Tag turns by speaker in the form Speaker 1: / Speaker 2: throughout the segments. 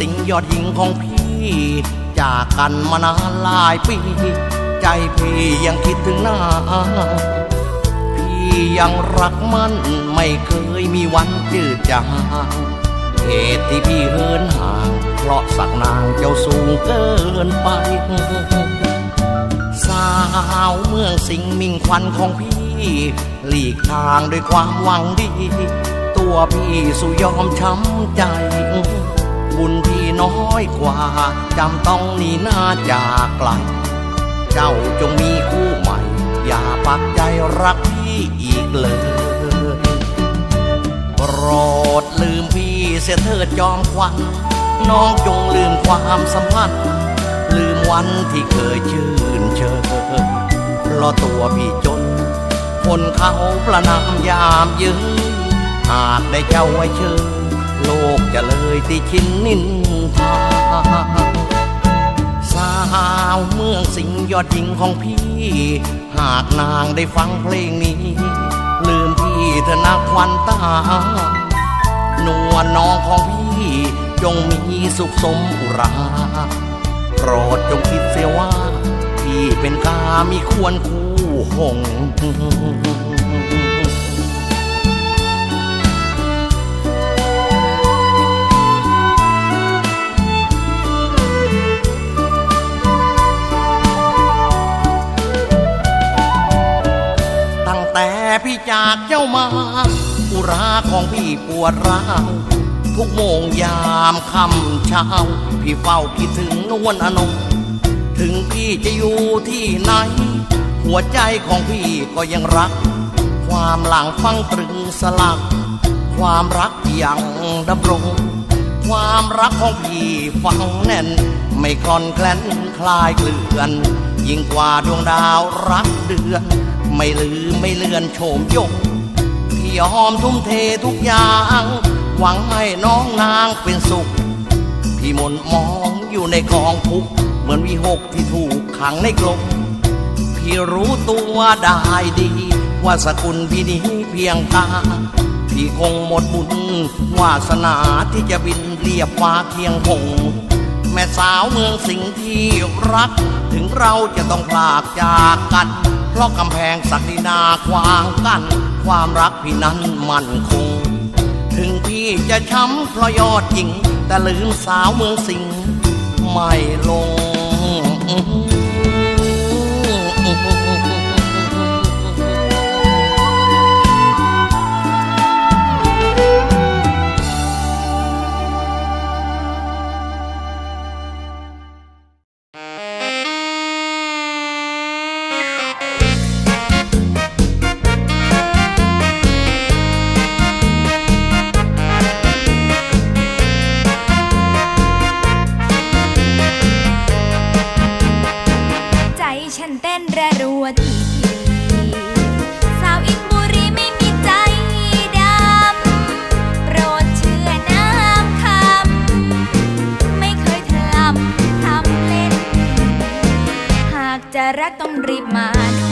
Speaker 1: สิงห์ยอดหญิงของพี่ จากกันมานานหลายปี ใจพี่ยังคิดถึงหน้า พี่ยังรักมันไม่เคยมีวันจืดจางเหตุที่พี่เหินห่าง เพราะสักนางเจ้าสูงเกินไป สาวเมืองสิงห์มิ่งควันของพี่ หลีกทางด้วยความหวังดี ตัวพี่สุยอมช้ำใจ บุญพี่น้อยกว่า จำต้องหนีหน้าจากไกล เจ้าจงมีคู่ใหม่ อย่าปักใจรักพี่อีกเลยโปรดลืมพี่เสียเถิดจอมควันน้องจงลืมความสัมพันธ์ลืมวันที่เคยชื่นเชยเพราะตัวพี่จน คนเขาประนามยามยืนหากได้เจ้าไว้เชิญโลก ยติชินนินทาสาวเมืองสิงห์ยอดหญิงของพี่ หากนางได้ฟังเพลงนี้ ลืมพี่เถอะนะควันตานวลน้องของพี่จงมีสุขสมอุราโปรดจงคิดเสียว่า พี่เป็นกามีควรคู่หง จากเจ้ามาอุราของพี่ปวดร้าวทุกโมงยามค่ำเช้า พี่เฝ้าคิดถึงนวลอนงถึงพี่จะอยู่ที่ไหน หัวใจของพี่ก็ยังรัก ความหลังฟังตรึงสลัก ความรักยังดำรง ความรักของพี่ฟังแน่น ไม่คลอนแคลนคลายเกลื่อน ยิ่งกว่าดวงดาวรักเดือน ไม่ลืมไม่เลือนโฉมยงพี่ยอมทุ่มเททุกอย่าง หวังให้น้องนางเป็นสุข พี่มนมองอยู่ในกองทุกเหมือนวิหกที่ถูกขังในกรงพี่รู้ตัวได้ดี ว่าสกุลพี่นี้เพียงตาพี่คงหมดบุญวาสนาที่จะบินเรียบฟ้าเคียงหงแม่สาวเมืองสิงห์ที่รัก ถึงเราจะต้องพลากจากกัน เพราะกำแพงศักดินาขวางกันความรักพี่นั้นมั่นคง ถึงพี่จะช้ำเพราะยอดหญิง แต่ลืมสาวเมืองสิง ไม่ลง
Speaker 2: เต้นระรัวทีทีสาวอินบุรีไม่มีใจดำ โปรดเชื่อน้ำคำ ไม่เคยทลำทำเล่น หากจะรักต้องรีบมาด่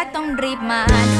Speaker 2: รักต้องรีบมาด่วนถ้า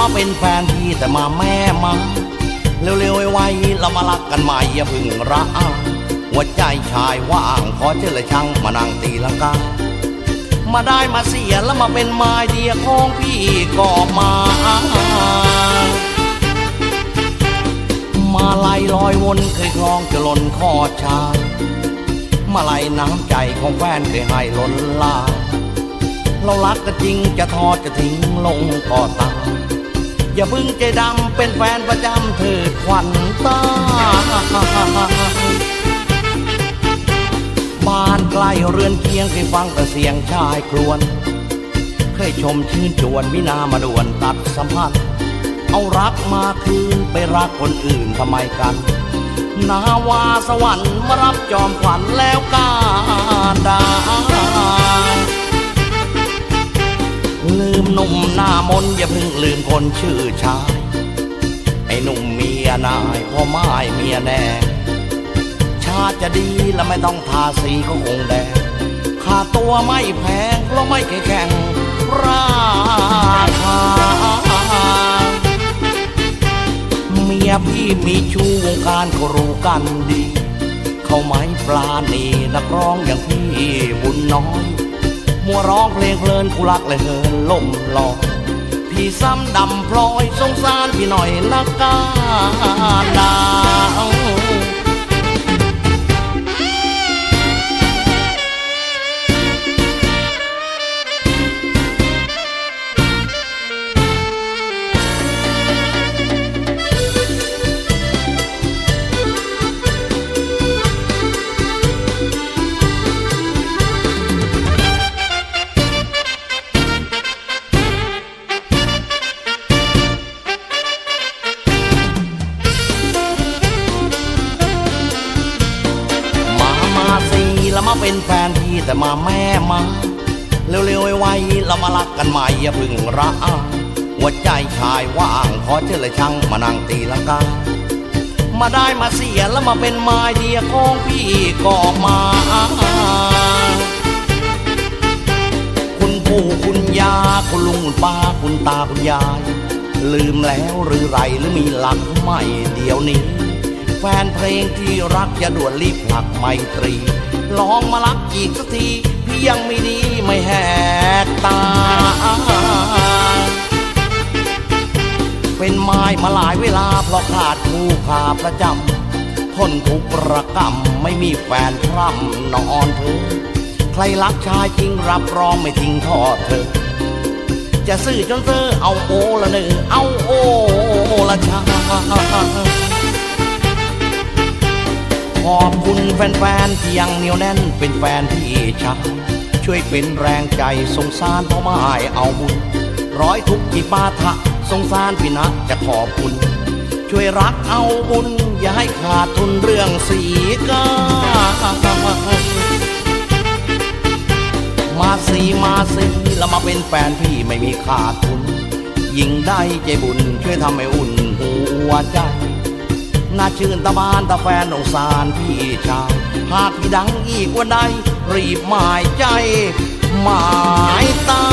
Speaker 2: มาเป็
Speaker 1: นแฟนพี่แต่มาแม่มาเร็วๆไวๆเรามารักกันใหม่อย่าพึ่งร้างหัวใจชายว่างขอเจริญช่างมานั่งตีลังกามาได้มาเสียแล้วมาเป็นไม้เดียของพี่ก็มา มาไล่ลอยวนเคยคลองจะหล่นคอชา มาไล่น้ำใจของแฟนเคยให้ล้นลา เรารักกันจริงจะทอดจะทิ้งลงก็ตาม อย่าพึ่งใจดำเป็นแฟนประจำเถิดขวัญตาบ้านใกล้เรือนเคียงเคยฟังแต่เสียงชายครวน เคยชมชื่นชวนวินามาด่วนตัดสัมพันธ์เอารักมาคืนไปรักคนอื่นทำไมกันนาวาสวรรค์มารับจอมขวัญแล้วกาดา มหนุ่มหน้ามนอย่าเพิ่งลืมคนชื่อชาย ไอ้หนุ่มเมียนายพ่อไม้เมียแดง ชาติจะดีและไม่ต้องทาสีก็คงแดงค่าตัวไม่แพงเพราะไม่แข่งราคาเมียพี่มีชูวงการก็รู้กันดี เขาไม่ปลาณีนักร้องอย่างพี่บุญน้อย มัวร้องเพลงเพลินกูรักเลยเฮินล่มลอยพี่ซ้ำดำพลอยสงสารพี่หน่อยนักการดาว เป็นแฟนพี่แต่มาแม่มาเร็วๆไวๆเรามารักกันใหม่อย่าพึ่งร้างหัวใจชายว่างขอเจริญช่างมานั่งตีลังกามาได้มาเสียแล้วมาเป็นไม้เดียของพี่ก็มา คุณปู่คุณยาคุณลุงคุณป้าคุณตาคุณยาย ลืมแล้วหรือไรหรือมีหลักใหม่เดี๋ยวนี้ แฟนเพลงที่รักอย่าด่วนรีบผลักไมตรี ลองมารักอีกสักที พี่ยังไม่ดีไม่แหกตา เป็นไม้มาหลายเวลาเพราะขาดคู่ขาประจำทนทุกข์ระกรรมไม่มีแฟนพร่ำนอนเธอใครรักชายจริงรับรองไม่ทิ้งทอดเธอ จะซื่อจนเธอเอาโอละเนอเอาโอละชา อบคุณแฟนๆที่ยังเหนียวแน่นเป็นแฟนที่ชายช่วยเป็นแรงใจสงสารพ่อไม้เอาบุญ ร้อยทุกข์ที่ปาทะสงสารพี่นักจะขอบคุณ ช่วยรักเอาบุญ อย่าให้ขาดทุนเรื่องสีกามาสีมาสีแล้วมาเป็นแฟนพี่ไม่มีขาดทุนยิ่งได้ใจบุญช่วยทำให้อุ่นหัวใจ น่าชื่นตาบานตาแฟนองสารพี่ชายหากพี่ดังอีกวันใดรีบหมายใจ หมายตา